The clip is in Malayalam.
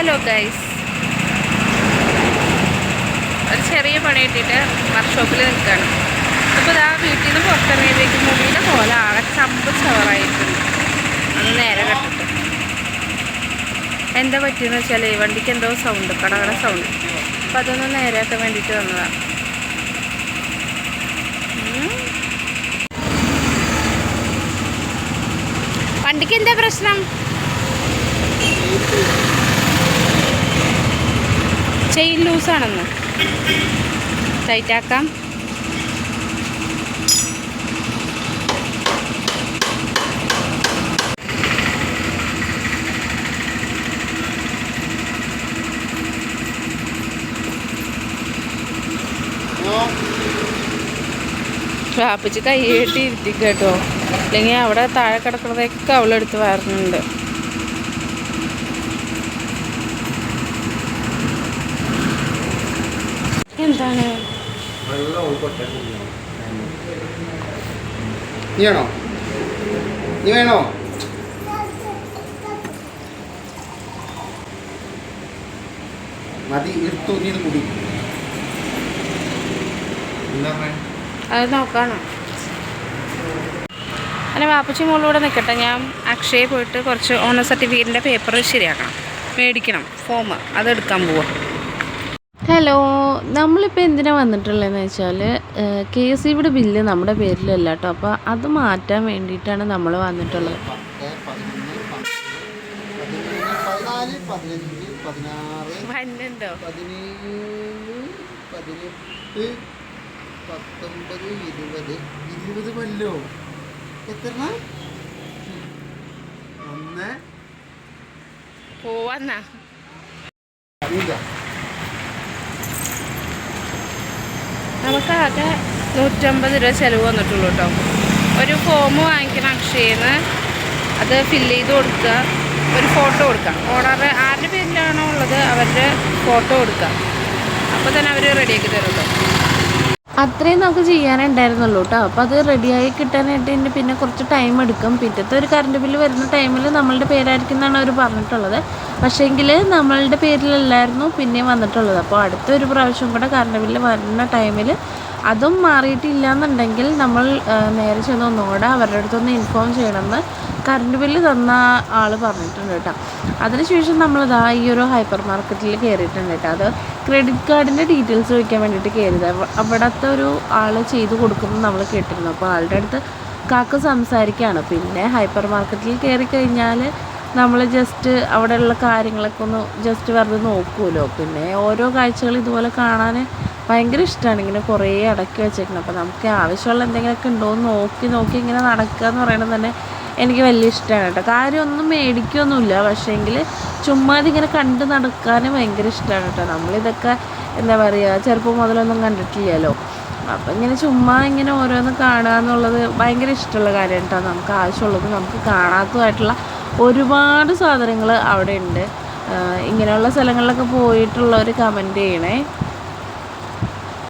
ഹലോ ഗൈസ് ഒരു ചെറിയ പണി കിട്ടിയിട്ട് വർക്ക്ഷോപ്പിൽ നിൽക്കുകയാണ് അപ്പോൾ ഇതാ വീട്ടിൽ നിന്ന് പുറത്തിറങ്ങിയതേക്ക് മുടിയുടെ പോലെ ആകെ ചമ്പ് ചവറായിട്ടുണ്ട് അന്ന് നേരെ കെട്ടിട്ട്. എന്താ പറ്റിയെന്ന് വെച്ചാൽ വണ്ടിക്ക് എന്തോ സൗണ്ട് കടകട സൗണ്ട് അപ്പം അതൊന്ന് നേരെയാക്കാൻ വേണ്ടിയിട്ട് വന്നതാണ്. വണ്ടിക്ക് എന്താ പ്രശ്നം? ചെയിൻ ലൂസാണെന്ന്. ടൈറ്റാക്കാം. വാപ്പിച്ച് കൈ കെട്ടി ഇരുത്തി കേട്ടോ. അല്ലെങ്കിൽ അവിടെ താഴെ കിടക്കുന്നതൊക്കെ അവളെടുത്ത് വരുന്നുണ്ട് എന്താണ്? നീ വേണോ? നീ വേണോ? മതി എടുത്തു നീ ഇത് കുടി. അത് നോക്കാണ്. അല്ല വാപ്പച്ചി മോളിലൂടെ നിൽക്കട്ടെ ഞാൻ അക്ഷയ പോയിട്ട് കുറച്ച് ഓണർ സർട്ടിഫിക്കറ്റിന്റെ പേപ്പർ ശരിയാക്കണം. മേടിക്കണം ഫോം അതെടുക്കാൻ പോവാം. ഹലോ നമ്മളിപ്പോൾ എന്തിനാണ് വന്നിട്ടുള്ളതെന്ന് വെച്ചാൽ കെ എസ് സിയുടെ ബില്ല് നമ്മുടെ പേരിലല്ല കേട്ടോ അപ്പോൾ അത് മാറ്റാൻ വേണ്ടിയിട്ടാണ് നമ്മൾ വന്നിട്ടുള്ളത്. പത്തൊമ്പത് ഇരുപത് ഇരുപത് കൊല്ലോ എത്ര ഒന്ന്. പോവാന്നാ അറിയില്ല നമുക്കാകെ നൂറ്റമ്പത് രൂപ ചിലവ് വന്നിട്ടുള്ളൂ കേട്ടോ. ഒരു ഫോം വാങ്ങിക്കണം അക്ഷയെന്ന് അത് ഫില്ല് ചെയ്ത് കൊടുക്കുക. ഒരു ഫോട്ടോ കൊടുക്കുക ഓണർ ആരുടെ പേരിലാണോ ഉള്ളത് അവരുടെ ഫോട്ടോ കൊടുക്കുക. അപ്പോൾ തന്നെ അവർ റെഡിയാക്കി തരും കേട്ടോ. അത്രയും നമുക്ക് ചെയ്യാനുണ്ടായിരുന്നുള്ളൂ കേട്ടോ അപ്പോൾ അത് റെഡിയായി കിട്ടാനായിട്ട് ഇനി പിന്നെ കുറച്ച് ടൈം എടുക്കും. പിറ്റത്തെ ഒരു കറണ്ട് ബില്ല് വരുന്ന ടൈമിൽ നമ്മളുടെ പേരായിരിക്കും എന്നാണ് അവർ പറഞ്ഞിട്ടുള്ളത്. പക്ഷേങ്കിൽ നമ്മളുടെ പേരിലല്ലായിരുന്നു പിന്നെയും വന്നിട്ടുള്ളത്. അപ്പോൾ അടുത്തൊരു പ്രാവശ്യം കൂടെ കറണ്ട് ബില്ല് വരുന്ന ടൈമിൽ അതും മാറിയിട്ടില്ല എന്നുണ്ടെങ്കിൽ നമ്മൾ നേരെ ചെന്ന് ഒന്നുകൂടെ അവരുടെ അടുത്തൊന്ന് ഇൻഫോം ചെയ്യണമെന്ന് കറണ്ട് ബില്ല് തന്ന ആൾ പറഞ്ഞിട്ടുണ്ട് കേട്ടോ. അതിനുശേഷം നമ്മളിതാ ഈ ഒരു ഹൈപ്പർ മാർക്കറ്റിൽ കയറിയിട്ടുണ്ട് കേട്ടോ. അത് ക്രെഡിറ്റ് കാർഡിന്റെ ഡീറ്റെയിൽസ് ചോദിക്കാൻ വേണ്ടിയിട്ട് കയറിയത് അവ- അവിടുത്തെ ഒരു ആൾ ചെയ്ത് കൊടുക്കുമെന്ന് നമ്മൾ കേട്ടിരുന്നു. അപ്പോൾ ആളുടെ അടുത്ത് കാക്ക സംസാരിക്കുകയാണ് പിന്നെ ഹൈപ്പർ മാർക്കറ്റിൽ കയറി കഴിഞ്ഞാൽ നമ്മൾ ജസ്റ്റ് അവിടെയുള്ള കാര്യങ്ങളൊക്കെ ഒന്ന് ജസ്റ്റ് വെറുതെ നോക്കുമല്ലോ പിന്നെ ഓരോ കാഴ്ചകൾ ഇതുപോലെ കാണാൻ ഭയങ്കര ഇഷ്ടമാണ് ഇങ്ങനെ കുറേ അടക്കി വെച്ചേക്കുന്നത് അപ്പോൾ നമുക്ക് ആവശ്യമുള്ള എന്തെങ്കിലുമൊക്കെ ഉണ്ടോ എന്ന് നോക്കി നോക്കി ഇങ്ങനെ നടക്കുക എന്ന് പറയുന്നത് തന്നെ എനിക്ക് വലിയ ഇഷ്ടമാണ് കേട്ടോ. കാര്യമൊന്നും മേടിക്കുകയൊന്നുമില്ല പക്ഷേങ്കിൽ ചുമ്മാതെ ഇങ്ങനെ കണ്ട് നടക്കാനും ഭയങ്കര ഇഷ്ടമാണ് കേട്ടോ. നമ്മളിതൊക്കെ എന്താ പറയുക ചെറുപ്പം മുതലൊന്നും കണ്ടിട്ടില്ലല്ലോ. അപ്പം ഇങ്ങനെ ചുമ്മാ ഇങ്ങനെ ഓരോന്ന് കാണുക എന്നുള്ളത് ഭയങ്കര ഇഷ്ടമുള്ള കാര്യം കേട്ടോ. നമുക്ക് ആവശ്യമുള്ളത് നമുക്ക് കാണാത്തതായിട്ടുള്ള ഒരുപാട് സാധനങ്ങൾ അവിടെ ഉണ്ട്. ഇങ്ങനെയുള്ള സ്ഥലങ്ങളിലൊക്കെ പോയിട്ടുള്ളവർ കമന്റ് ചെയ്യണേ.